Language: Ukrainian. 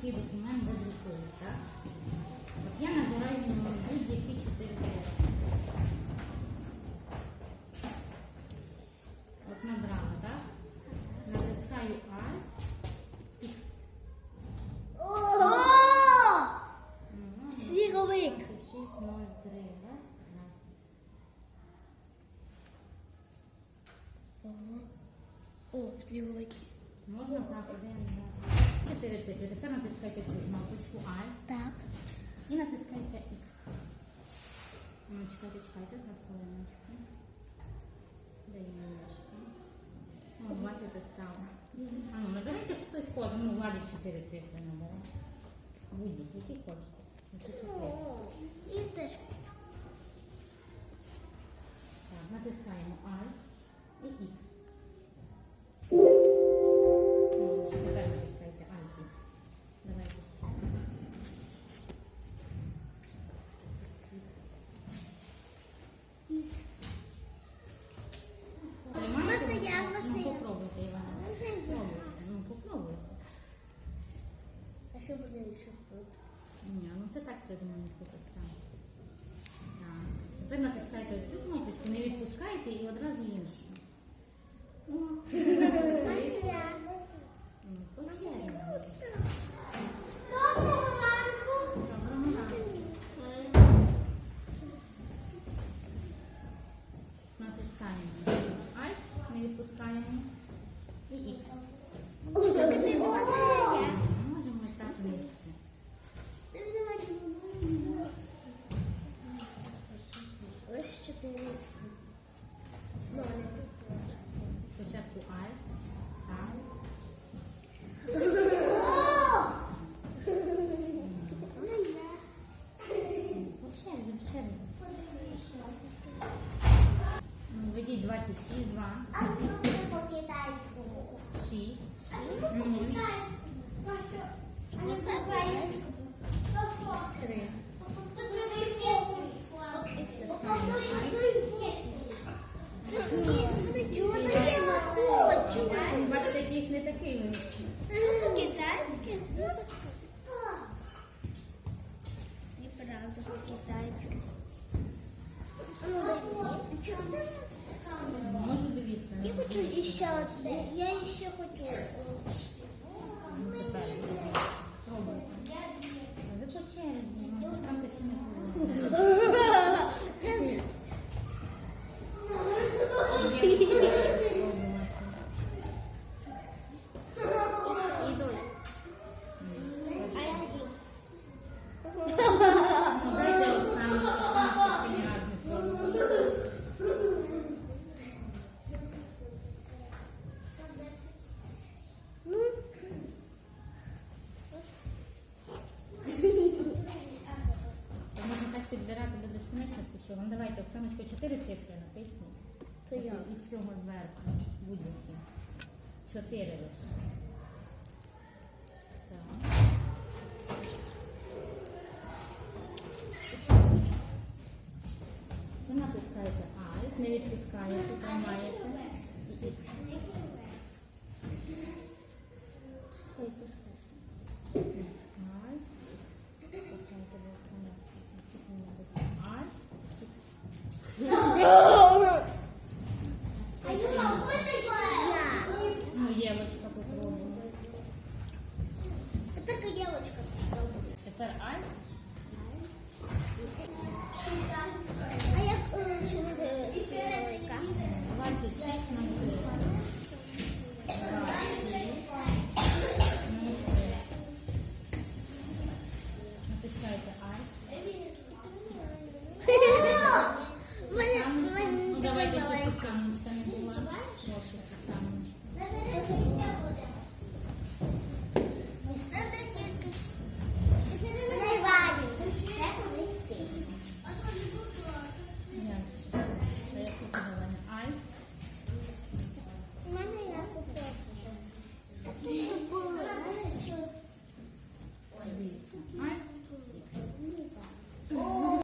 ці документи без рукою, так? От я набираю будь-які чотири цифри. От набрала, так? Натискаю Alt, X. Сніговик. це 6, 0, 3, раз, раз. О, сніговик. Можна так, один, чотири цифри. Тепер натискайте цю кнопочку Alt Так. і натискайте X. Ну, чекайте, чекайте, за хвилиночку. Даєшки. Ну, бачите, стало. А ну, наберете хтось кожен, ну, владить чотири цифри набере. Будь-які, хочете. Ну, чотири. І теж. Так, натискаємо Alt А що буде ще тут? Ні, ну це так придумано фотостан. Так. Тепер натискайте цю кнопочку, не відпускайте і одразу іншу. Почаємо. ну, 26, 2, А тут це по-китайському. 6, А 0, Не по-українському. 3. Ні, буде чорно. Я не хочу. Бачите, якийсь не такий великий. Китайське? Неправда, по-китайськи. Можу дивитися. Я хочу ще одне. Я ще хочу. Ну, Тепер дивіться. Пробуйте. Ви по черзі, ну, там ще не було. Дайте Оксані, Оксані, ще ні разу не пробувала. То Можна так підбирати до безконечності, що вам давайте, Оксаночко, чотири цифри натисніть. То я. Із цього зверху. Будь-які. Чотири лише. Так. Ви натискаєте Alt, не відпускаєте, тримаєте і X. vai ter.